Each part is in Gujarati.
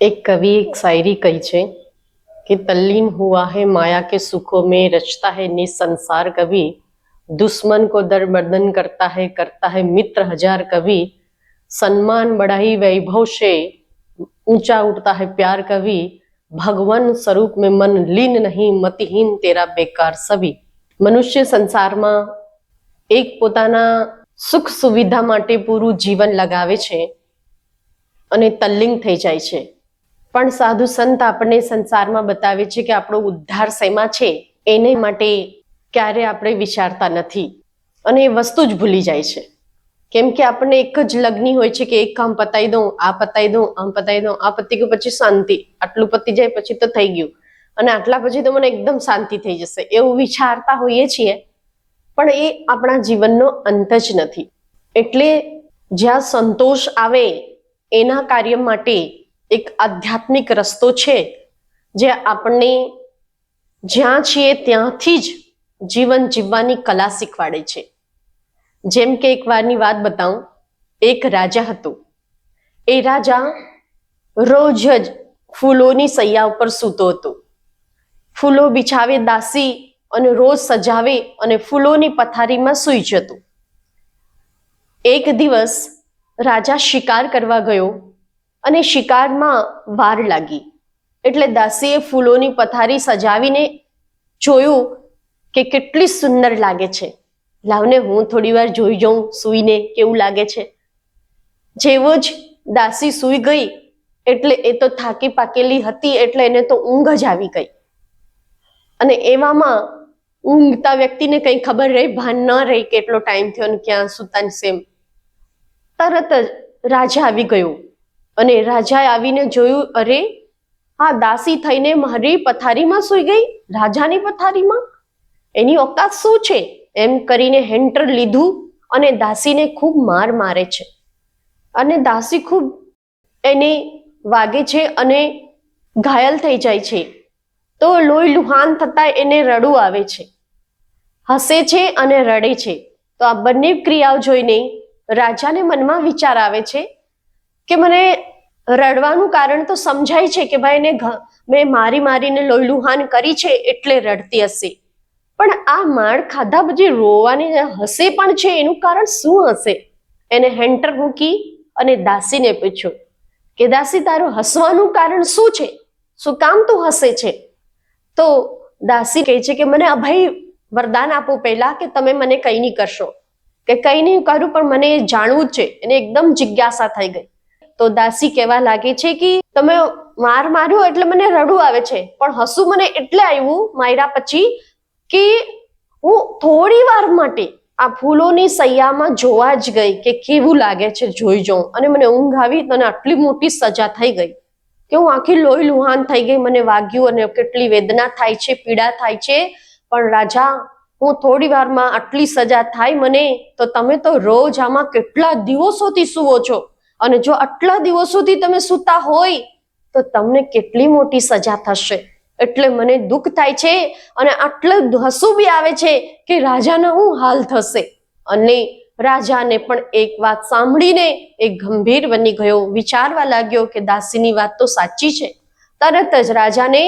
एक कवि एक शायरी कही છે कि तल्लीन हुआ है माया के सुखों में रचता है निसंसार कवि दुश्मन को दर मर्दन करता है करता है मित्र हजार कवि सम्मान बढ़ाई वैभव से ऊंचा उठता है प्यार कवि ભગવાન સ્વરૂપ में मन लीन नहीं મતિહીન તેરા બેકાર સભી મનુષ્ય સંસારમાં એક પોતાના સુખ સુવિધા માટે પૂરું જીવન લગાવે છે અને તલ્લીન થઈ જાય છે પણ સાધુ સંત આપણને સંસારમાં બતાવે છે કે આપણો ઉદ્ધાર શેમાં છે? એને માટે ક્યારે આપણે વિચારતા નથી. અને એ વસ્તુ જ ભૂલી જાય છે. કેમ કે આપણને એક જ લગ્ની હોય છે કે એક કામ પતાવી દઉં, આ પતાવી દઉં, આમ પતાવી દઉં, આ પતી ગયું પછી શાંતિ. આટલું પતી જાય પછી તો થઈ ગયું. અને આટલા પછી તો મને એકદમ શાંતિ થઈ જશે. એવું વિચારતા હોઈએ છીએ, પણ એ આપણા જીવનનો અંત જ નથી. એટલે જ્યાં સંતોષ આવે એના કાર્ય માટે એક આધ્યાત્મિક રસ્તો છે જે આપણને જ્યાં છીએ ત્યાંથી જ જીવન જીવવાની કલા શીખવાડે છે. જેમ કે એક વારની વાત બતાવું. એક રાજા હતો. એ રાજા રોજ જ ફૂલોની સૈયા ઉપર સૂતો હતો. ફૂલો બિછાવે દાસી અને રોજ સજાવે અને ફૂલોની પથારીમાં સૂઈ જતો. એક દિવસ રાજા શિકાર કરવા ગયો. અને શિકારમાં વાર લાગી. એટલે દાસીએ ફૂલોની પથારી સજાવીને જોયું કે કેટલી સુંદર લાગે છે. લાવને હું થોડી વાર જોઈ જાઉં, સૂઈને કેવું લાગે છે. જેવો જ દાસી સૂઈ ગઈ, એટલે એ તો થાકી પાકેલી હતી, એટલે એને તો ઊંઘ જ આવી ગઈ. અને એવામાં ઊંઘતા વ્યક્તિને કંઈ ખબર રહી? ભાન ન રહી કેટલો ટાઈમ થયો ને ક્યાં સુતાની સેમ. તરત જ રાજા આવી ગયો. અને રાજાએ આવીને જોયું, અરે, આ દાસી થઈને મારી પથારીમાં સૂઈ ગઈ, રાજાની પથારીમાં? એની ઓકાત શું છે? એમ કરીને હેન્ટર લીધું અને દાસીને ખૂબ માર મારે છે. અને દાસી ખૂબ એને વાગે છે અને ઘાયલ થઈ જાય છે. તો લોહી લુહાન થતા એને રડવું આવે છે. હસે છે અને રડે છે. તો આ બંને ક્રિયાઓ જોઈને રાજાને મનમાં વિચાર આવે છે કે મને રડવાનું કારણ તો સમજાય છે કે ભાઈ એને મેં મારી મારીને લોહીલુહાન કરી છે એટલે રડતી હશે. પણ આ માળ ખાધા પછી રોવાની હશે પણ છે એનું કારણ શું હશે? એને હેન્ટર મૂકી અને દાસીને પૂછ્યું, કે દાસી, તારું હસવાનું કારણ શું છે? શું કામ તું હસે છે? તો દાસી કહે છે કે, મને અભય વરદાન આપો પહેલા કે તમે મને કંઈ નહીં કરશો. કે કંઈ નહીં કરું પણ મને જાણવું જ છે. એને એકદમ જિજ્ઞાસા થઈ ગઈ. તો દાસી કહેવા લાગે છે કે, તમે માર માર્યો એટલે મને રડવું આવે છે. પણ હસું મને એટલે આવ્યું માર્યા પછી કે હું થોડી વાર માટે આ ફૂલોની સૈયામાં જોવા જ ગઈ કે કેવું લાગે છે જોઈ જાઉં. અને મને ઊંઘ આવી અને આટલી મોટી સજા થઈ ગઈ કે હું આખી લોહી લુહાન થઈ ગઈ. મને વાગ્યું અને કેટલી વેદના થાય છે, પીડા થાય છે. પણ રાજા, હું થોડી વારમાં આટલી સજા થાય મને, તો તમે તો રોજ આમાં કેટલા દિવસોથી સુવો છો? અને જો આટલા દિવસોથી તમે સૂતા હોય, તો તમને કેટલી મોટી સજા થશે. એટલે મને દુઃખ થાય છે અને આટલું હસવું બી આવે છે કે રાજાના હું હાલ થશે. અને રાજાને પણ એક વાત સાંભળીને એ ગંભીર બની ગયો. વિચારવા લાગ્યો કે દાસીની વાત તો સાચી છે. તરત જ રાજાને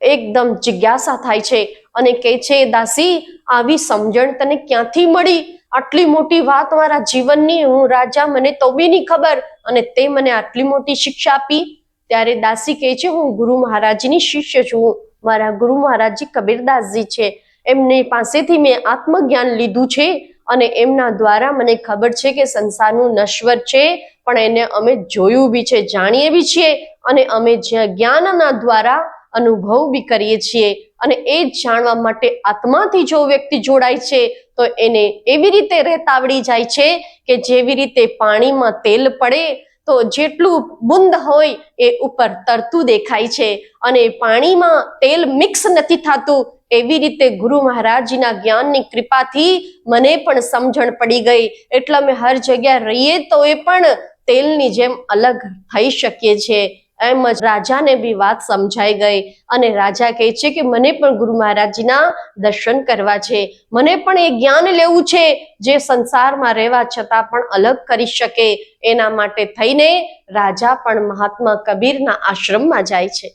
એકદમ જિજ્ઞાસા થાય છે અને કહે છે, દાસી, આવી સમજણ તને ક્યાંથી મળી? આટલી મોટી વાત મારા જીવનની, હું રાજા મને તો બી નહીં ખબર અને તે મને આટલી મોટી શિક્ષા આપી. ત્યારે દાસી કહે છે, હું ગુરુ મહારાજની શિષ્ય છું. મારા ગુરુ મહારાજજી કબીરદાસજી છે. એમની પાસેથી મેં આત્મજ્ઞાન લીધું છે અને એમના દ્વારા મને ખબર છે કે સંસારનું નશ્વર છે, પણ એને અમે જોયું બી છે, જાણીએ બી છીએ અને અમે જ્યાં જ્ઞાનના દ્વારા અનુભવ બી કરીએ છીએ. અને એ જાણવા માટે આત્માથી જો વ્યક્તિ જોડાય છે, તો એને એવી રીતે રહેતા આવડી જાય છે કે જેવી રીતે પાણીમાં તેલ પડે, તો જેટલું બુંદ હોય એ ઉપર તરતું દેખાય છે. અને પાણીમાં તેલ મિક્સ નથી થતું, એવી રીતે ગુરુ મહારાજજીના જ્ઞાનની કૃપાથી મને પણ સમજણ પડી ગઈ. એટલે અમે હર જગ્યા રહીએ તો એ પણ તેલની જેમ અલગ થઈ શકીએ છીએ એમ જ રાજાને બી વાત સમજાઈ ગઈ અને રાજા કહે છે કે મને પણ ગુરુ મહારાજજીના દર્શન કરવા છે. મને પણ એ જ્ઞાન લેવું છે જે સંસારમાં રહેવા છતાં પણ અલગ કરી શકે. એના માટે થઈને રાજા પણ મહાત્મા કબીરના આશ્રમમાં જાય છે.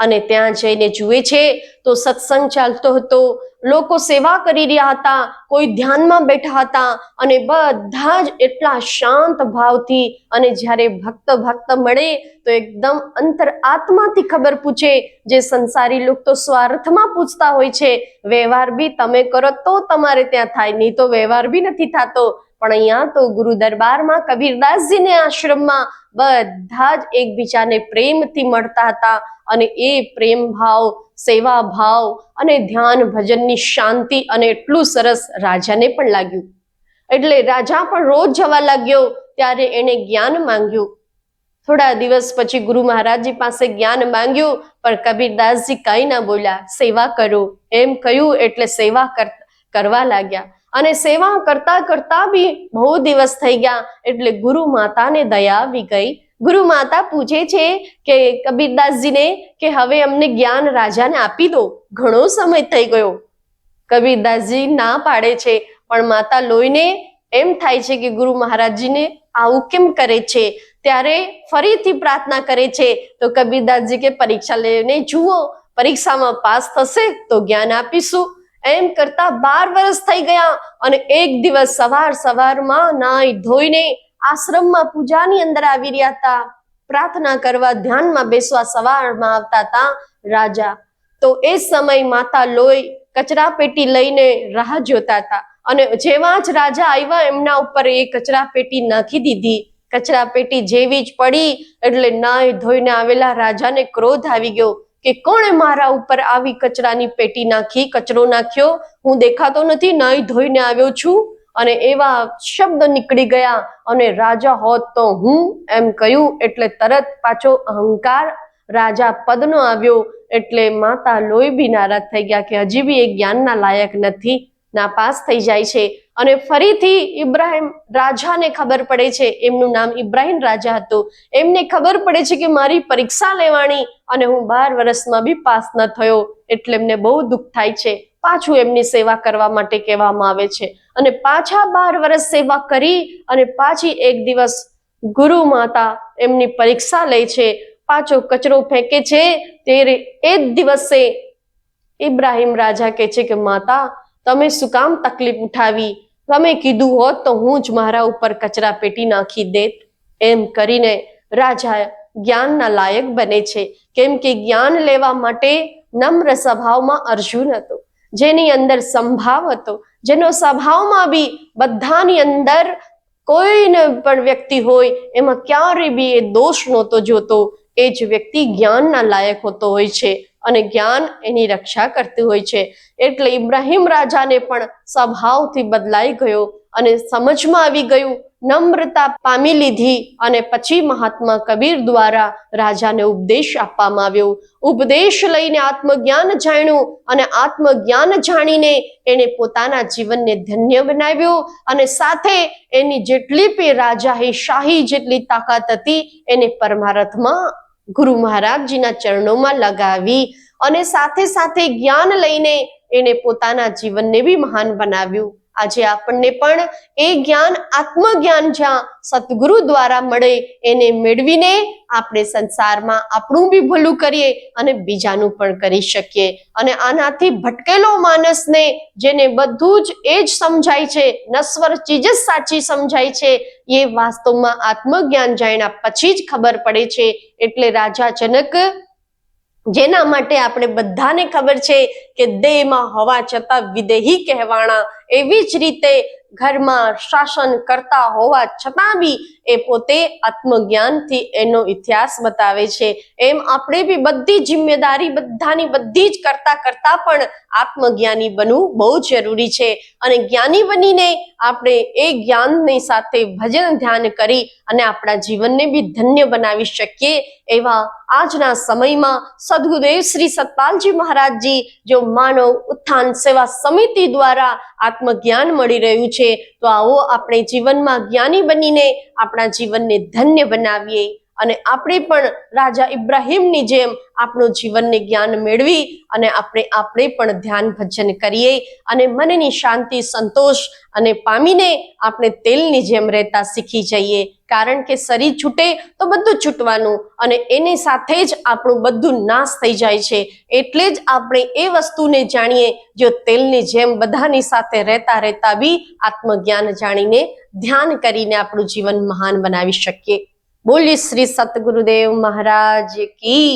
અને ત્યાં જઈને જુએ છે, તો સત્સંગ ચાલતો હતો. લોકો સેવા કરી રહ્યા હતા, કોઈ ધ્યાનમાં બેઠા હતા અને બધા જ એટલા શાંત ભાવથી અને જ્યારે ભક્ત ભક્ત મળે, તો એકદમ અંતર આત્માથી ખબર પૂછે. જે સંસારી લોકો તો સ્વાર્થમાં પૂછતા હોય છે, વ્યવહાર બી તમે કરો તો તમારે ત્યાં થાય, નહીં તો વ્યવહાર બી નથી થતો. પણ અહીંયા તો ગુરુ દરબારમાં કબીરદાસજીને આશ્રમમાં બધા જ એકબીજાને પ્રેમથી મળતા હતા અને એ પ્રેમ ભાવ, સેવા ભાવ અને ધ્યાન ભજનની શાંતિ અને એટલું સરસ રાજાને પણ લાગ્યું. એટલે રાજા પણ રોજ જવા લાગ્યો ત્યારે એને જ્ઞાન માંગ્યું. થોડા દિવસ પછી ગુરુ મહારાજજી પાસે જ્ઞાન માંગ્યું, પણ કબીરદાસજી કઈ ના બોલ્યા, સેવા કરો. એમ કહ્યું એટલે સેવા કર- કરવા લાગ્યા. અને સેવા કરતા કરતા બી બહુ દિવસ થઈ ગયા. એટલે ગુરુ માતાને દયા આવી ગઈ. ગુરુ માતા પૂછે છે કે કબીરદાસજીને કે હવે અમને જ્ઞાન રાજાને આપી દો. ઘણો સમય થઈ ગયો. કબીરદાસજી ના પાડે છે. પણ માતા લોહીને એમ થાય છે કે ગુરુ મહારાજજીને આવું કેમ કરે છે? ત્યારે ફરીથી પ્રાર્થના કરે છે. તો કબીરદાસજી કે પરીક્ષા લઈને જુઓ. પરીક્ષામાં પાસ થશે તો જ્ઞાન આપીશું. એમ કરતા બાર વર્ષ થઈ ગયા અને એક દિવસ સવાર સવારમાં નાઈ ધોઈને આશ્રમમાં પૂજાની અંદર આવી રહ્યા હતા. પ્રાર્થના કરવા ધ્યાનમાં બેસવા સવારમાં આવતા હતા રાજા. તો એ સમય માતા લોહી કચરા પેટી લઈને રાહ જોતા હતા અને જેવા જ રાજા આવ્યા એમના ઉપર એ કચરા પેટી નાખી દીધી. કચરા પેટી જેવી જ પડી એટલે નાય ધોઈને આવેલા રાજાને ક્રોધ આવી ગયો. કે કોણે મારા ઉપર આવી કચરાની પેટી નાખી, કચરો નાખ્યો? હું દેખાતો નથી, નહીં ધોઈને આવ્યો છું અને એવા શબ્દ નીકળી ગયા અને રાજા હોત તો હું એમ કહ્યું, એટલે તરત પાછો અહંકાર રાજા પદનો આવ્યો, એટલે માતા લોહી બી નારાજ થઈ ગયા કે હજી બી એ જ્ઞાનના લાયક નથી. નાપાસ થઈ જાય છે. અને ફરીથી ઇબ્રાહિમ રાજાને ખબર પડે છે. એમનું નામ ઇબ્રાહિમ રાજા હતું. એમને ખબર પડે છે કે મારી પરીક્ષા લેવાની અને હું બાર વર્ષમાં બી પાસ ન થયો એટલે એમને બહુ દુઃખ થાય છે. પાછું એમની સેવા કરવા માટે કહેવામાં આવે છે. અને પાછા બાર વર્ષ સેવા કરી અને પાછી એક દિવસ ગુરુ માતા એમની પરીક્ષા લે છે. પાછો કચરો ફેંકે છે. ત્યારે એ જ દિવસે ઇબ્રાહિમ રાજા કહે છે કે, માતા તમે શું કામ તકલીફ ઉઠાવી? તમે કીધું હોત તો હું જ મારા ઉપર કચરા પેટી નાખી દેત. એમ કરીને રાજા જ્ઞાનના લાયક બને છે. કેમ કે જ્ઞાન લેવા માટે નમ્ર સ્વભાવમાં અર્જુન હતો, જેની અંદર સંભાવ હતો, જેનો સ્વભાવમાં બી બધાની અંદર કોઈને પણ વ્યક્તિ હોય, એમાં ક્યારે બી એ દોષ નહોતો જોતો. એ જ વ્યક્તિ જ્ઞાનના લાયક હોતો હોય છે. અને જ્ઞાન એની રક્ષા કરતું હોય છે. એટલે ઇબ્રાહિમ રાજાને પણ સ્વભાવથી બદલાઈ ગયો અને સમજમાં આવી ગયું. નમ્રતા પામી લીધી અને પછી મહાત્મા કબીર દ્વારા રાજાને ઉપદેશ આપવામાં આવ્યો. ઉપદેશ લઈને આત્મજ્ઞાન જાણ્યું અને આત્મજ્ઞાન જાણીને એને પોતાના જીવનને ધન્ય બનાવ્યું અને સાથે એની જેટલી બી રાજા એ શાહી જેટલી તાકાત હતી, એને પરમારથમાં ગુરુ મહારાજજીના ચરણોમાં લગાવી અને સાથે સાથે જ્ઞાન લઈને એને પોતાના જીવનને બી મહાન બનાવ્યું. આજે આપણને પણ એ જ્ઞાન, આત્મજ્ઞાન જ્યાં સદગુરુ દ્વારા મળે, એને મેળવીને આપણે સંસારમાં આપણું બી ભલું કરીએ અને બીજાનું પણ કરી શકીએ. અને આનાથી ભટકેલો માણસને જેને બધું જ એ જ સમજાય છે, નશ્વર ચીજ જ સાચી સમજાય છે, એ વાસ્તવમાં આત્મજ્ઞાન જાણ્યા પછી જ ખબર પડે છે. એટલે રાજા જનક જેના માટે આપણે બધાને ખબર છે કે દેહમાં હવા છતાં વિદેહી કહેવાણા. એવી જ રીતે ઘરમાં શાસન કરતા હોવા છતાં બી એ પોતે આત્મજ્ઞાનથી એનો ઇતિહાસ બતાવે છે. એમ આપણે બી બધી જિમ્મેદારી બધાની બધી જ કરતા કરતા પણ આત્મજ્ઞાની બનવું બહુ જરૂરી છે. અને જ્ઞાની બનીને આપણે એ જ્ઞાનની સાથે ભજન ધ્યાન કરી અને આપણા જીવનને બી ધન્ય બનાવી શકીએ એવા આજના સમયમાં સદગુરુદેવ શ્રી સતપાલજી મહારાજજી, જો માનવ ઉત્થાન સેવા સમિતિ દ્વારા આત્મજ્ઞાન મળી રહ્યું છે તો આવો આપણે જીવનમાં જ્ઞાની બનીને આપણા જીવનને ધન્ય બનાવીએ. અને આપણે પણ રાજા ઇબ્રાહીમની જેમ આપણું જીવનને જ્ઞાન મેળવી અને આપણે આપણે પણ ધ્યાન ભજન કરીએ અને મનની શાંતિ, સંતોષ અને પામીને આપણે તેલની જેમ રહેતા શીખી જઈએ. કારણ કે શરીર છૂટે તો બધું છૂટવાનું અને એની સાથે જ આપણું બધું નાશ થઈ જાય છે. એટલે જ આપણે એ વસ્તુને જાણીએ જો તેલની જેમ બધાની સાથે રહેતા રહેતા બી આત્મજ્ઞાન જાણીને ધ્યાન કરીને આપણું જીવન મહાન બનાવી શકીએ. બોલીએ શ્રી સતગુરુદેવ મહારાજ કી